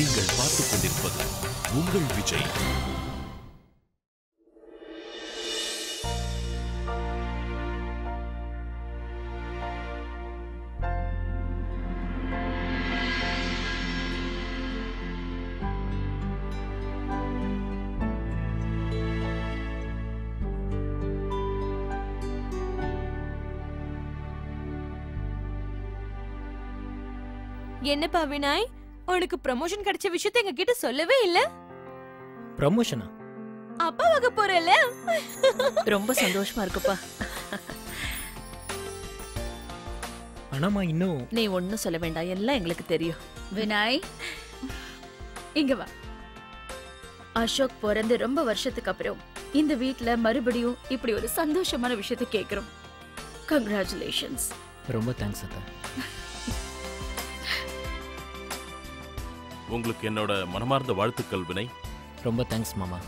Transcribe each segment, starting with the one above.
நீங்கள் பார்த்துக் கொண்டிருப்பது உங்கள் விஜய். என்னப்பா வினாய் உனக்கு ப்ரமோஷன் கிடைச்ச விஷயத்த எங்க கிட்ட சொல்லவே இல்ல? ப்ரமோஷனா அப்பா வாங்க போறல ரொம்ப சந்தோஷமா இருக்குப்பா. ஆனாமா இன்னும் நீ ஒண்ணும் சொல்ல வேண்டாம். எல்லாம் எங்களுக்கு தெரியும். வினாய் இங்க வா. அசோக் பிறந்து ரொம்ப வருஷத்துக்கு அப்புறம் இந்த வீட்ல மறுபடியும் இப்படி ஒரு சந்தோஷமான விஷயத்தை கேக்குறோம். கங்க்ராச்சுலேஷன்ஸ் ரொம்ப தேங்க்ஸ் அத்தா. உங்களுக்கு என்னோட மனமார்ந்த வாழ்த்துக்கள் வினய். ரொம்ப தேங்க்ஸ் மாமா.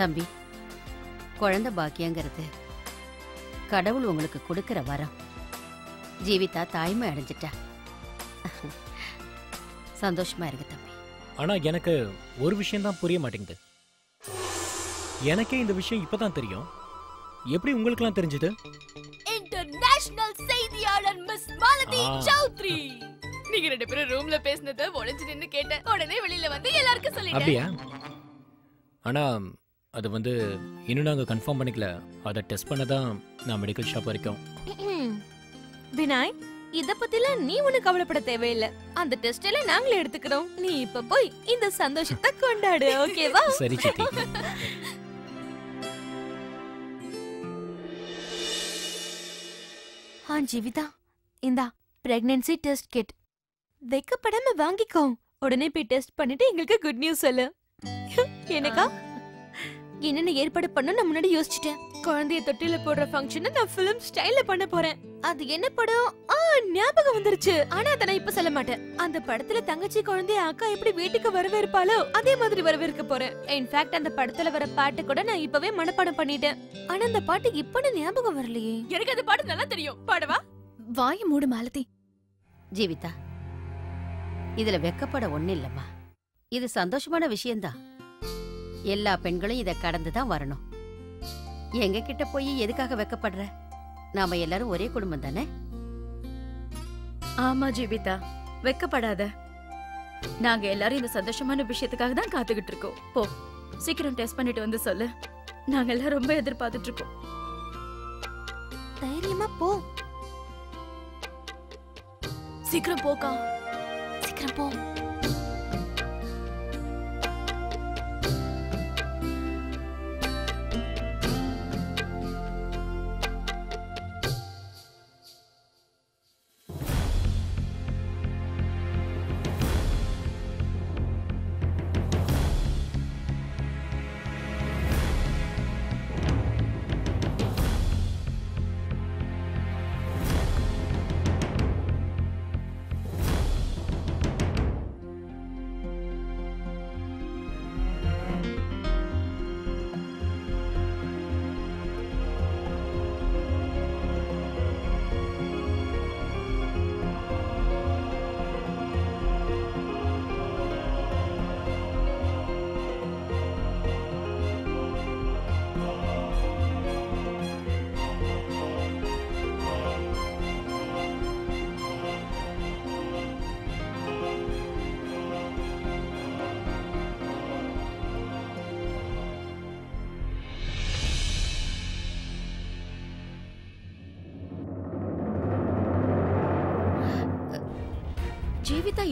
தம்பி குழந்தை பாக்கியங்கிறது கடவுள் உங்களுக்கு கொடுக்கிற வரம். ஜீவிதா தாய்மை அடைஞ்சிட்டா. சந்தோஷமா இருக்கு தம்பி. ஆனா எனக்கு ஒரு விஷயம் தான் புரிய மாட்டேங்குது. எனக்கே இந்த விஷயம் இப்பதான் தெரியும். எப்படி உங்களுக்குலாம் தெரிஞ்சது? இன்டர்நேஷனல் செய்தியாளர் மிஸ் மாலதி. சௌத்ரி. நீங்க ரெண்டு பேரும் ரூம்ல பேசினத ஒளிஞ்சு நின்னு கேட்டேன் உடனே வெளியில வந்து எல்லாருக்கும் சொல்லிட்டேன் அப்படியா? ஆனா அது வந்து இன்னும் நாங்க கன்ஃபார்ம் பண்ணிக்கல. அதை டெஸ்ட் பண்ண தான் நான் மெடிக்கல் ஷாப் வரைக்கும். வினாய் இத பத்திலாம் நீ ஒண்ணு கவலைப்பட தேவையில்ல. அந்த டெஸ்ட் எல்லாம் நாங்களே எடுத்துக்கிறோம். நீ இப்ப போய் இந்த சந்தோஷத்தை கொண்டாடு ஓகேவா? சரி சித்தி. ஆ ஜீவிதா இந்தா பிரெக்னன்சி டெஸ்ட் கிட் வெக்கப்படாம வாங்கிக்கோ. உடனே போய் டெஸ்ட் பண்ணிட்டு எங்களுக்கு குட் நியூஸ் சொல்லு. எனக்கா என்னென்ன ஏற்பாடு பண்ண நான் முன்னாடி யோசிச்சிட்டேன். குழந்தைய தொட்டில போடுற ஃபங்க்ஷனை நான் ஃபிலிம் ஸ்டைல்ல பண்ண போறேன். அது என்ன படம்? ஆ ஞாபகம் வந்துருச்சு. ஆனா அதை நான் இப்ப சொல்ல மாட்டேன். அந்த படத்துல தங்கச்சி குழந்தைய அக்கா எப்படி வீட்டுக்கு வரவேற்பாளோ அதே மாதிரி வரவேற்க போறேன். இன்ஃபேக்ட் அந்த படத்துல வர பாட்டு கூட நான் இப்பவே மனப்பாடம் பண்ணிட்டேன். ஆனா அந்த பாட்டு இப்ப ஞாபகம் வரலையே. எனக்கு அந்த பாட்டு நல்லா தெரியும். பாடவா? வாய மூடு மாலதி. ஜீவிதா இதுல வெக்கப்பட ஒண்ணு இல்லம்மா இது சந்தோஷமான விஷயம்தான் எல்லா பெண்களும் இதை கடந்து தான் வரணும். எங்க கிட்ட போய் எதுக்காக வெக்கப்படுற? நாம எல்லாரும் ஒரே குடும்பம் தானே? ஆமா ஜீவிதா. வெக்கப்படாத. நாங்க எல்லாரும் இந்த சந்தோஷமான விஷயத்துக்காக தான் காத்துக்கிட்டு இருக்கோம். போ சீக்கிரம் டெஸ்ட் பண்ணிட்டு வந்து சொல்லு. நாங்க எல்லாம் ரொம்ப எதிர்பார்த்துட்டு இருக்கோம். தைரியமா போ. சீக்கிரம் போக்கா. சீக்கிரம் போ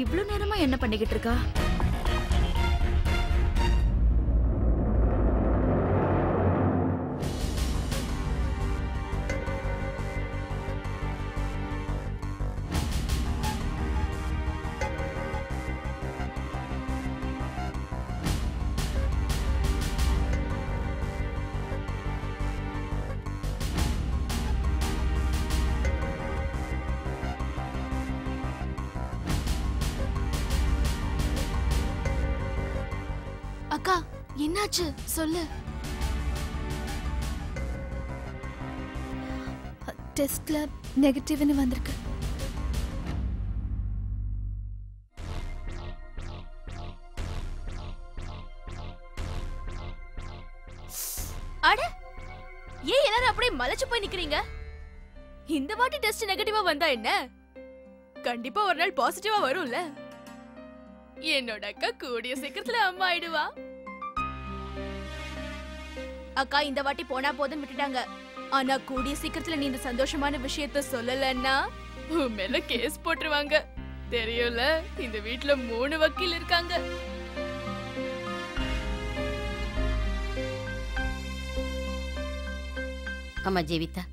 ஜீவிதா இவ்ளோ நேரமா என்ன பண்ணிக்கிட்டு இருக்கா? என்னாச்சு? சொல்லு. டெஸ்ட்ல நெகட்டிவ்னு வந்திருக்கு. அட! ஏன் எல்லாரும் அப்படியே மலைச்சு போய் நிக்கிறீங்க? இந்த வாட்டி டெஸ்ட் நெகட்டிவா வந்தா என்ன? கண்டிப்பா ஒரு நாள் பாசிட்டிவா வரும்ல. என்னோட அக்கா கூடிய சீக்கிரத்துல அம்மா ஆயிடுவா. அக்கா இந்த வாட்டி போனா போதுன்னு விட்டுட்டாங்க. ஆனா கூடிய சீக்கிரத்துல நீ இந்த சந்தோஷமான விஷயத்த சொல்லலன்னா உன் மேல கேஸ் போட்டுருவாங்க. தெரியும்ல இந்த வீட்ல மூணு வக்கீல் இருக்காங்க. அம்மா ஜீவிதா.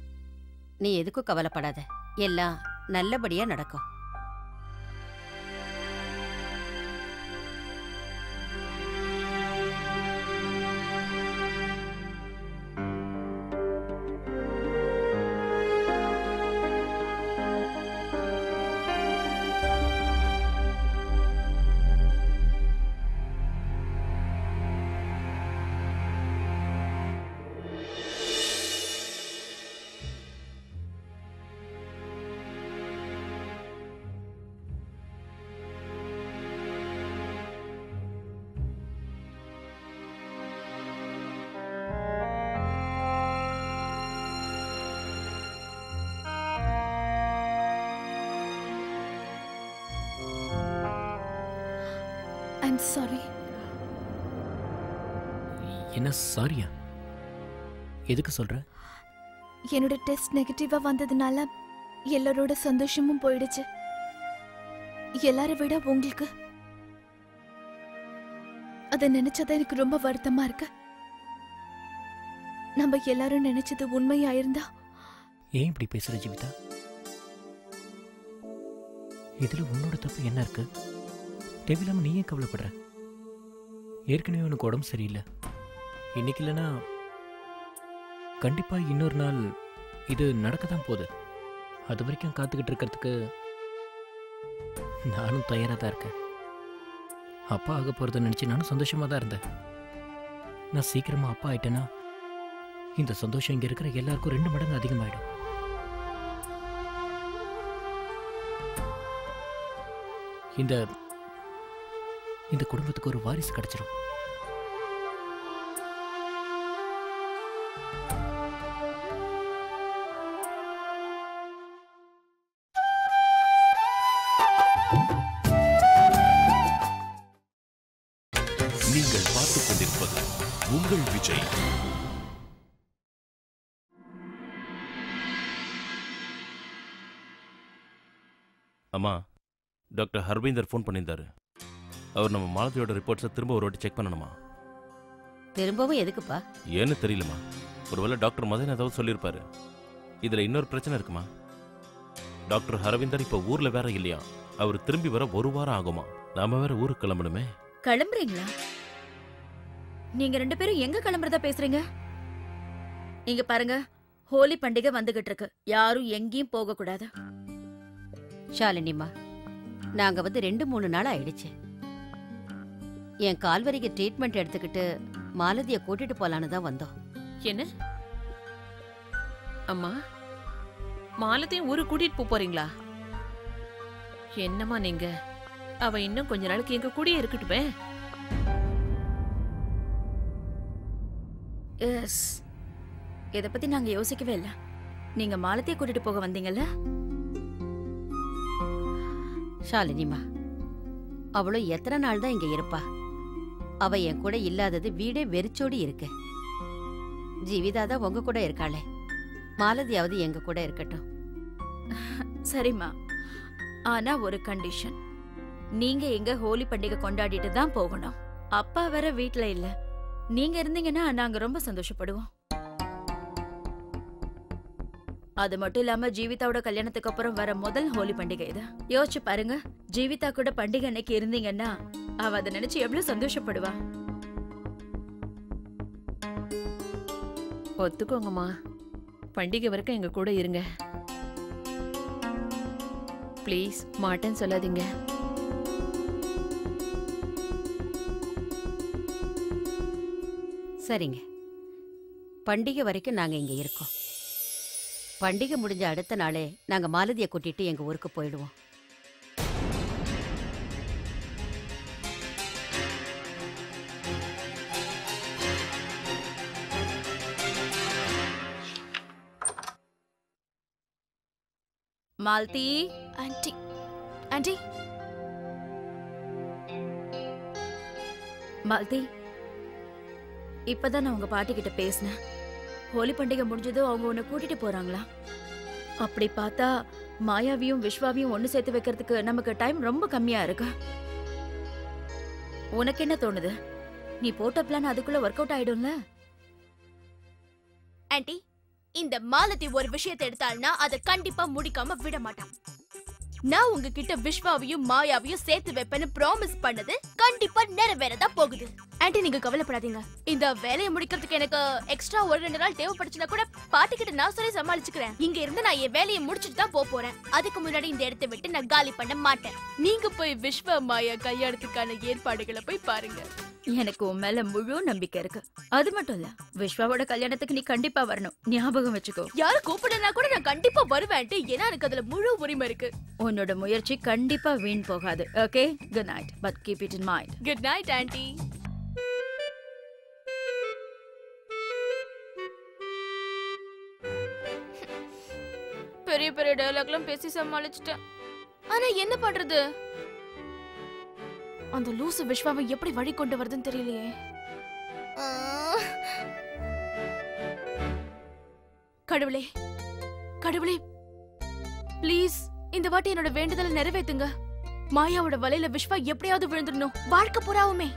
நீ எதுக்கும் கவலைப்படாத. எல்லாம் நல்லபடியா நடக்கும். ஐம் சாரி என்ன சாரியா எதுக்கு சொல்ற? என்னோட டெஸ்ட் நெகட்டிவா வந்ததுனால எல்லாரோட சந்தோஷமும் போயிடுச்சு. எல்லாரை விட உங்களுக்கு. அத நினைச்சதா எனக்கு ரொம்ப வருத்தமா இருக்கு. நம்ம எல்லாரும் நினைச்சது உண்மையாயிருந்தா ஏன் இப்படி பேசுற ஜீவிதா? இதுல உன்னோட தப்பு என்ன இருக்கு? தேவையில்லாமல் நீ ஏன் கவலைப்படுற? ஏற்கனவே உனக்கு உடம்பு சரியில்லை. இன்னைக்கு இல்லைன்னா கண்டிப்பாக இன்னொரு நாள் இது நடக்க தான் போகுது. அது வரைக்கும் காத்துக்கிட்டு இருக்கிறதுக்கு நானும் தயாராக தான் இருக்கேன். அப்பா ஆக போகிறத நினச்சி நானும் சந்தோஷமாக தான் இருந்தேன். நான் சீக்கிரமாக அப்பா ஆயிட்டேன்னா இந்த சந்தோஷம் இங்கே இருக்கிற எல்லாருக்கும் ரெண்டு மடங்கு அதிகமாயிடும். இந்த இந்த குடும்பத்துக்கு ஒரு வாரிசு கிடைச்சிடும் நீங்கள் பார்த்துக் கொண்டிருப்பது உங்கள் விஜய். அம்மா டாக்டர் ஹர்வீந்தர் ஃபோன் பண்ணியிருந்தாரு. அவர் நம்ம மாலதியோட ரிப்போர்ட்ஸை திரும்ப ஒரு வாட்டி செக் பண்ணணுமா? திரும்பவும் எதுக்குப்பா? ஏன்னு தெரியலம்மா. ஒருவேளை டாக்டர் மதன் ஏதாவது சொல்லியிருப்பாரு. இதில் இன்னொரு பிரச்சனை இருக்குமா? டாக்டர் ஹரவிந்தர் இப்போ ஊரில் வேற இல்லையா? அவர் திரும்பி வர ஒரு வாரம் ஆகுமா? நாம வேற ஊருக்கு கிளம்பணுமே. கிளம்புறீங்களா? நீங்க ரெண்டு பேரும் எங்க கிளம்புறதா பேசுறீங்க? இங்க பாருங்க ஹோலி பண்டிகை வந்துகிட்டு இருக்கு. யாரும் எங்கேயும் போக கூடாது ஷாலினிமா நாங்க வந்து ரெண்டு மூணு நாள் ஆயிடுச்சு. என் கால்வரிக்கு ட்ரீட்மெண்ட் எடுத்துக்கிட்டு மாலதிய கூட்டிட்டு போலான்னு தான் வந்தோம். என்ன? அம்மா மாலத்தையும் ஊருக்கு கூட்டிட்டு போறீங்களா? என்னம்மா நீங்க? அவ இன்னும் கொஞ்ச நாளைக்கு எங்க கூடயே இருக்கட்டுமே. எஸ். இத பத்தி நாங்க யோசிக்கவே இல்ல. நீங்க மாலத்தைய கூட்டிட்டு போக வந்தீங்கல்ல? ஷாலினிமா அவளும் எத்தனை நாள் தான் இங்க இருப்பா? அவ என் கூட இல்லாதது வீடே வெறிச்சோடி இருக்கு. ஜீவிதா தான் உங்க கூட இருக்காளே. மாலதியாவது எங்க கூட இருக்கட்டும். சரிம்மா. ஆனா ஒரு கண்டிஷன் நீங்க எங்க ஹோலி பண்டிகை கொண்டாடிட்டு தான் போகணும். அப்பா வேற வீட்ல இல்ல. நீங்க இருந்தீங்கன்னா நாங்க ரொம்ப சந்தோஷப்படுவோம். அது மட்டும் இல்லாம ஜீவிதாவோட கல்யாணத்துக்கு அப்புறம் வர முதல் ஹோலி பண்டிகை இது. யோசிச்சு பாருங்க ஜீவிதா கூட பண்டிகை அன்னைக்கு இருந்தீங்கன்னா அவ அதை நினைச்சு எவ்வளவு சந்தோஷப்படுவா? ஒத்துக்கோங்கம்மா. பண்டிகை வரைக்கும் எங்க கூட இருங்க. ப்ளீஸ் மாட்டேன்னு சொல்லாதீங்க. சரிங்க. பண்டிகை வரைக்கும் நாங்கள் இங்கே இருக்கோம். பண்டிகை முடிஞ்ச அடுத்த நாளே நாங்க மாலதியை கூட்டிட்டு எங்க ஊருக்கு போயிடுவோம். மாலதி? ஆண்டி. ஆண்டி? மாலதி இப்பதான் நான் உங்க பாட்டி கிட்ட பேசினேன். ஹோலி பண்டிகை முடிஞ்சதும் அவங்க உன்னை கூட்டிட்டு போறாங்களா? அப்படி பார்த்தா மாயாவியும் விஸ்வாவையும் ஒண்ணு சேர்த்து வைக்கிறதுக்கு நமக்கு டைம் ரொம்ப கம்மியா இருக்கு. உனக்கு என்ன தோணுது? நீ போட்ட பிளான் அதுக்குள்ள ஒர்க் அவுட் ஆயிடும்ல? ஆன்ட்டி இந்த மாலதி ஒரு விஷயத்தை எடுத்தாள்னா அதை கண்டிப்பா முடிக்காம விட மாட்டான். நான் உங்ககிட்ட விஸ்வாவையும் மாயாவையும் சேர்த்து வைப்பேன்னு ப்ராமிஸ் பண்ணது கண்டிப்பா நிறைவேறதான் போகுது. ஆன்ட்டி நீங்க கவலைப்படாதீங்க. இந்த வேலையை முடிக்கிறதுக்கு எனக்கு எக்ஸ்ட்ரா ஒரு ரெண்டு நாள் தேவைப்படுச்சுன்னா கூட பாட்டிக்கிட்ட நான் சொல்லி சமாளிச்சுக்கிறேன். இங்க இருந்து நான் என் வேலையை முடிச்சிட்டு தான் போப் போறேன். அதுக்கு முன்னாடி இந்த இடத்தை விட்டு நான் காலி பண்ண மாட்டேன். நீங்க போய் விஸ்வா மாயா கல்யாணத்துக்கான ஏற்பாடுகளை போய் பாருங்க. எனக்கு உன் மேல முழு நம்பிக்கை இருக்கு. அது மட்டும் இல்ல விஸ்வாவோட கல்யாணத்துக்கு நீ கண்டிப்பா வரணும். ஞாபகம் வச்சுக்கோ. யாரு கூப்பிடனா கூட நான் கண்டிப்பா வருவேன் ஏன்னா எனக்கு அதுல முழு உரிமை இருக்கு. உன்னோட முயற்சி கண்டிப்பா வீண் போகாது okay good night but keep it in mind good night aunty பெரிய பெரிய டயலாக்லாம் பேசி சமாளிச்சிட்டேன். ஆனா என்ன பண்றது? அந்த லூசு விஸ்வாவை எப்படி வழி கொண்டு வருதுன்னு தெரியலையே. கடவுளே கடவுளே ப்ளீஸ் இந்த வாட்டி என்னோட வேண்டுதலை நிறைவேத்துங்க. மாயாவோட வலையில விஸ்வா எப்படியாவது விழுந்துடணும். வாழ்க்கை புறாவுமே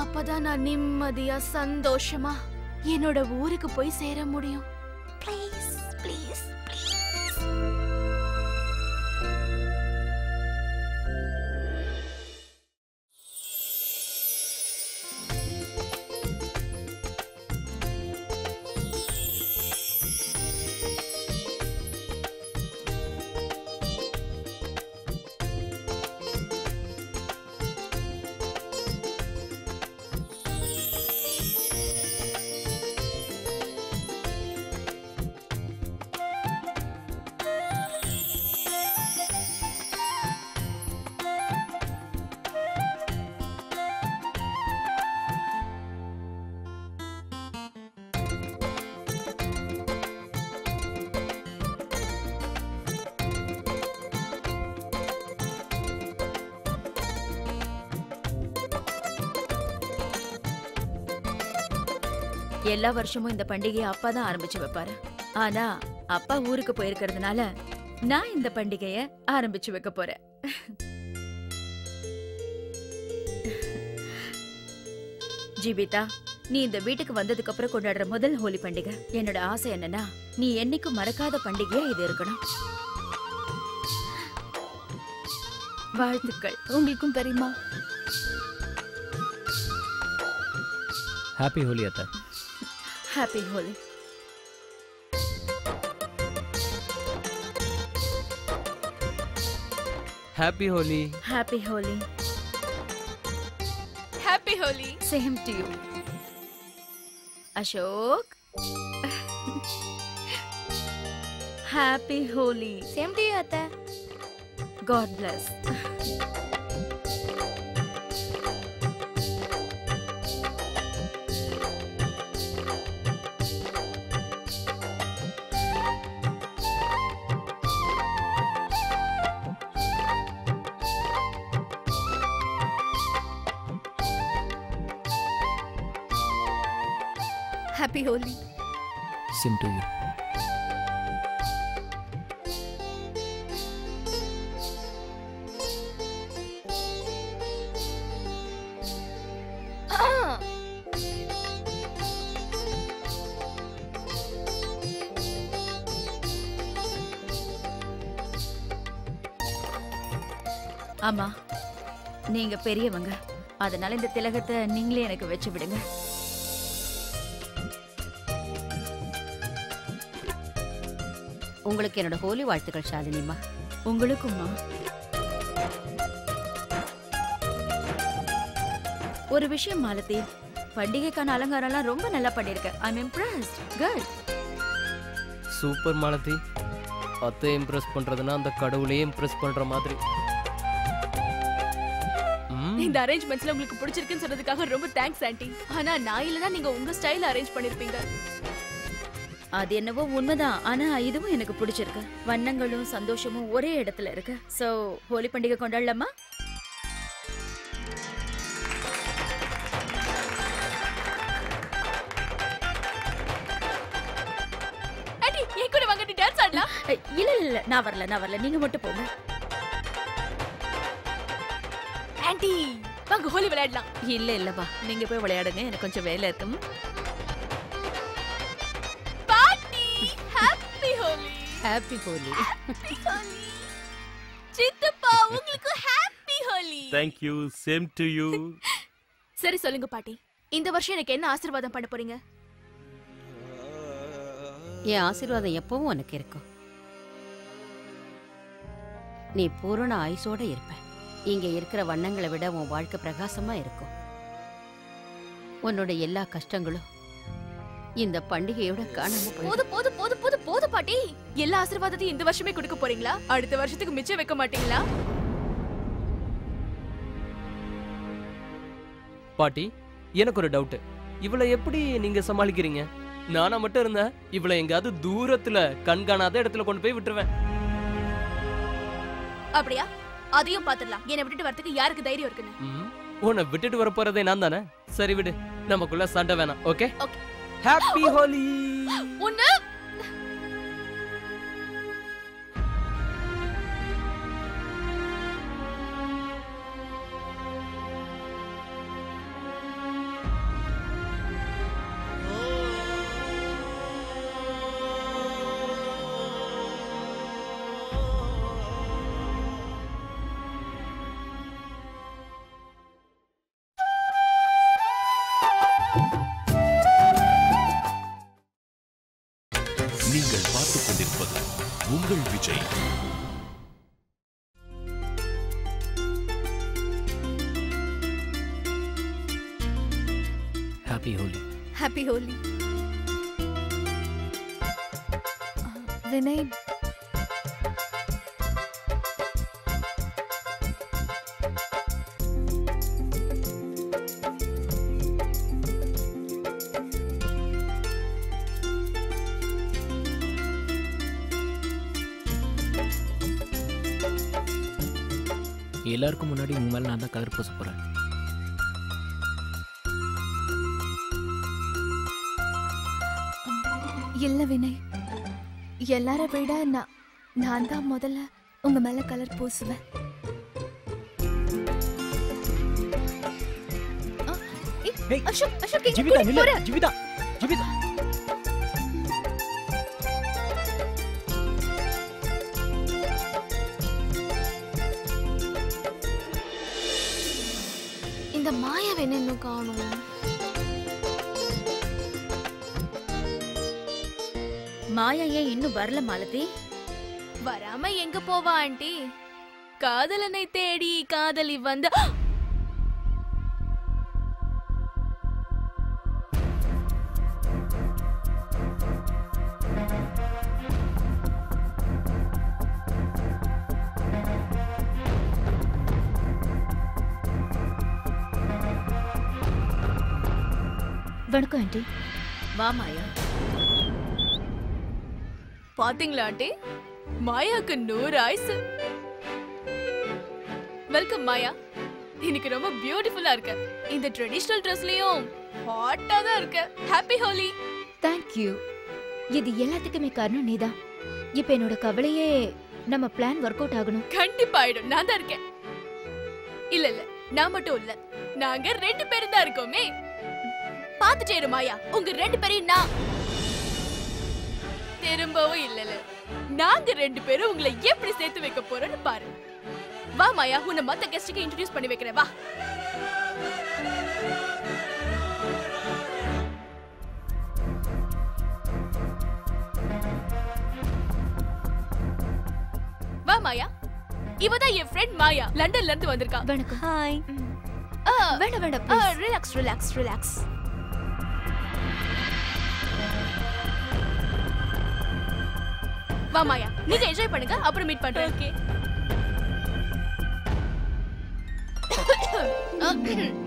அப்பதான் நான் நிம்மதியா சந்தோஷமா என்னோட ஊருக்கு போய் சேர முடியும். ப்ளீஸ் ப்ளீஸ் எல்லா வருஷமும் இந்த பண்டிகையை அப்பா தான் ஆரம்பிச்சு வைப்பாரு. ஆனா அப்பா ஊருக்கு போயிருக்கிறதுனால நான் இந்த பண்டிகைய ஆரம்பிச்சு வைக்க போறேன். ஜீவிதா நீ இந்த வீட்டுக்கு வந்ததுக்கு அப்புறம் கொண்டாடுற முதல் ஹோலி பண்டிகை. என்னோட ஆசை என்னன்னா நீ என்னைக்கும் மறக்காத பண்டிகையா இது இருக்கணும். வாழ்த்துக்கள். உங்களுக்கும் பெரியமா ஹாப்பி ஹோலி அத்தா. Happy Holi happy Holi happy Holi happy Holi same to you Ashok happy Holi same to you அத்தை காட் பிளஸ் ஹாப்பி யூ ஆமா நீங்க பெரியவங்க. அதனால இந்த திலகத்தை நீங்களே எனக்கு வச்சு விடுங்க. உங்களுக்கு என்னோட ஹோலி வாழ்த்துக்கள் ஷாலினிமா உங்களுக்குமா ஒரு விஷயம் மாலதி பண்டிகைக்கான அலங்காரம்லாம் ரொம்ப நல்லா பண்ணிருக்க I'm impressed good super Malathi. அத்தை இம்ப்ரெஸ் பண்றதுன்னா அந்த கடவுளையே இம்ப்ரெஸ் பண்ற மாதிரி. இந்த அரேஞ்ச்மெண்ட்ஸ்ல உங்களுக்கு பிடிச்சிருக்குன்னு சொன்னதுக்காக ரொம்ப தேங்க்ஸ் ஆன்ட்டி ஆனா நான் இல்லனா நீங்க உங்க ஸ்டைல அரேஞ்ச் பண்ணிருப்பீங்க. அது என்னவோ உண்மைதான். ஆனா இதுவும் எனக்கு பிடிச்சிருக்கு. வண்ணங்களும் சந்தோஷமும் ஒரே இடத்துல இருக்கு. சோ ஹோலி பண்டிகை கொண்டாடலாமா? இல்ல இல்ல இல்ல. நான் வரல நான் வரல. நீங்க மட்டும் போங்க. ஆண்டி வாங்க ஹோலி விளையாடலாம். இல்ல இல்லப்பா நீங்க போய் விளையாடுங்க. எனக்கு கொஞ்சம் வேலை இருக்கு. ஹாப்பி ஹோலி ஹாப்பி ஹோலி சித்தப்பா உங்களுக்கு happy Holi thank you same to you சரி சொல்லுங்க பாட்டி. இந்த வருஷம் எனக்கு என்ன ஆசீர்வாதம் பண்ண போறீங்க? என் ஆசீர்வாதம் எப்பவும் உனக்கு இருக்கும். நீ பூரண ஆயுசோட இருப்ப இங்க இருக்கிற வண்ணங்களை விட உன் வாழ்க்கை பிரகாசமா இருக்கும். உன்னோட எல்லா கஷ்டங்களும் இந்த பண்டிகையோட காணாம போது போது போது போது பாட்டி. எல்லா ஆசீர்வாதத்தையும் இந்த வருஷமே கொடுக்க போறீங்களா? அடுத்த வருஷத்துக்கு மிச்சம் வைக்க மாட்டீங்களா? பாட்டி எனக்கு ஒரு டவுட் இவளை எப்படி நீங்க சமாளிக்கிறீங்க? நானா மட்டும் இருந்தேன். இவளை எங்காவது தூரத்துல கண்காணாத இடத்துல கொண்டு போய் விட்டுருவேன். அப்படியா? அதையும் பாத்துடலாம் என்னை விட்டுட்டு வரதுக்கு யாருக்கு தைரியம் இருக்குன்னு? ம், உன்னை விட்டுட்டு வர போறதே நான் தானே? சரி விடு. நமக்குள்ள சண்டை வேணாம் ஓகே. ஹாப்பி ஹோலி ஒண்ணு உங்கள் விஜய் ஹாப்பி ஹோலி ஹாப்பி ஹோலி வினய் எல்லாருக்கும் முன்னாடி உங்க மேல நான் தான் கலர் பூச போறேன். இல்ல வினய் எல்லார விட நான் நான் தான் முதல்ல உங்க மேல கலர் பூசுவேன். அசோக் அசோக் ஜீவிதா. மாயாவை இன்னும் காணும். மாயா ஏன் இன்னும் வரல மாலதி? வராம எங்க போவா ஆண்டி? காதலனை தேடி காதலி வந்து வணக்கம் ஆண்டி. வா மாயா. பாத்தீங்களா ஆண்டி? மாயாக்கு நூறு ஆயுசு. வெல்கம் மாயா. இன்னைக்கு ரொம்ப பியூட்டிஃபுல்லா இருக்க. இந்த ட்ரெடிஷனல் ட்ரெஸ்லயும் ஹாட்டா தான் இருக்க. ஹாப்பி ஹோலி தேங்க்யூ இது எல்லாத்துக்குமே காரணம் நீதான். இப்ப என்னோட கவலையே நம்ம பிளான் ஒர்க் அவுட் ஆகணும். கண்டிப்பா ஆயிடும். நான் தான் இருக்கேன். இல்ல இல்ல நான் மட்டும் இல்ல. நாங்க ரெண்டு பேரும் தான் இருக்கோமே. பாத்துட்டே இரு மாயா. உங்க ரெண்டு பேரையும் நான் திரும்பவும் இல்ல இல்ல நாங்க ரெண்டு பேரும் உங்களை எப்படி சேர்த்து வைக்க போறோம்னு பாரு. வா மாயா உன்னை மத்த கெஸ்டுக்கு இன்ட்ரோடியூஸ் பண்ணி வைக்கிறேன். வா. வா மாயா. இவதான் என் ஃப்ரெண்ட் மாயா. லண்டன்ல இருந்து வந்திருக்கா வணக்கம். ஹாய் வேண்டாம் வேண்டாம். ரிலாக்ஸ் ரிலாக்ஸ் ரிலாக்ஸ் வா மாயா. நீங்க என்ஜாய் பண்ணுங்க. அப்புறம் மீட் பண்றேன். ஓகே